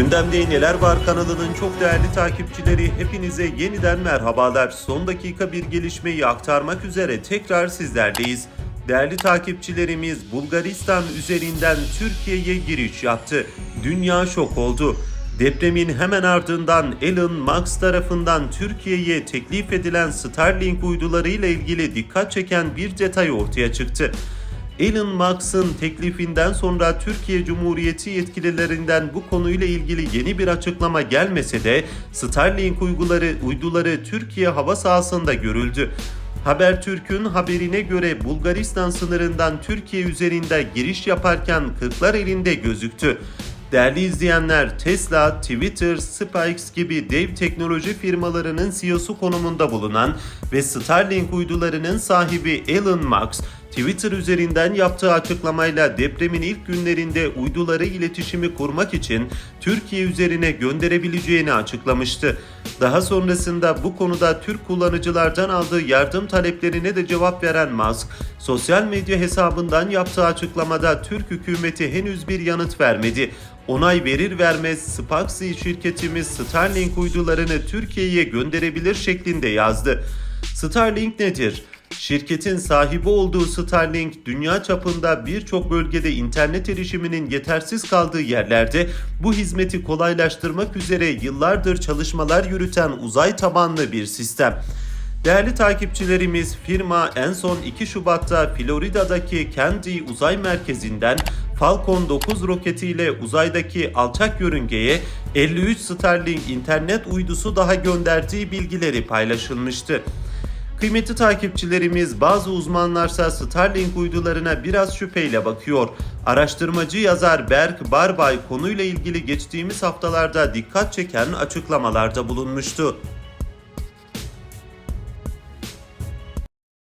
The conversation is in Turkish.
Gündemde Neler Var kanalının çok değerli takipçileri hepinize yeniden merhabalar. Son dakika bir gelişmeyi aktarmak üzere tekrar sizlerleyiz. Değerli takipçilerimiz Bulgaristan üzerinden Türkiye'ye giriş yaptı. Dünya şok oldu. Depremin hemen ardından Elon Musk tarafından Türkiye'ye teklif edilen Starlink uydularıyla ilgili dikkat çeken bir detay ortaya çıktı. Elon Musk'ın teklifinden sonra Türkiye Cumhuriyeti yetkililerinden bu konuyla ilgili yeni bir açıklama gelmese de Starlink uyguları, uyduları Türkiye hava sahasında görüldü. Habertürk'ün haberine göre Bulgaristan sınırından Türkiye üzerinde giriş yaparken kırklar elinde gözüktü. Değerli izleyenler, Tesla, Twitter, SpaceX gibi dev teknoloji firmalarının CEO'su konumunda bulunan ve Starlink uydularının sahibi Elon Musk, Twitter üzerinden yaptığı açıklamayla depremin ilk günlerinde uyduları iletişimi kurmak için Türkiye üzerine gönderebileceğini açıklamıştı. Daha sonrasında bu konuda Türk kullanıcılardan aldığı yardım taleplerine de cevap veren Musk, sosyal medya hesabından yaptığı açıklamada Türk hükümeti henüz bir yanıt vermedi. Onay verir vermez Spaxi şirketimiz Starlink uydularını Türkiye'ye gönderebilir şeklinde yazdı. Starlink nedir? Şirketin sahibi olduğu Starlink dünya çapında birçok bölgede internet erişiminin yetersiz kaldığı yerlerde bu hizmeti kolaylaştırmak üzere yıllardır çalışmalar yürüten uzay tabanlı bir sistem. Değerli takipçilerimiz firma en son 2 Şubat'ta Florida'daki Kennedy Uzay Merkezi'nden Falcon 9 roketiyle uzaydaki alçak yörüngeye 53 Starlink internet uydusu daha gönderdiği bilgileri paylaşılmıştı. Kıymetli takipçilerimiz bazı uzmanlarsa Starlink uydularına biraz şüpheyle bakıyor. Araştırmacı yazar Berk Barbay konuyla ilgili geçtiğimiz haftalarda dikkat çeken açıklamalarda bulunmuştu.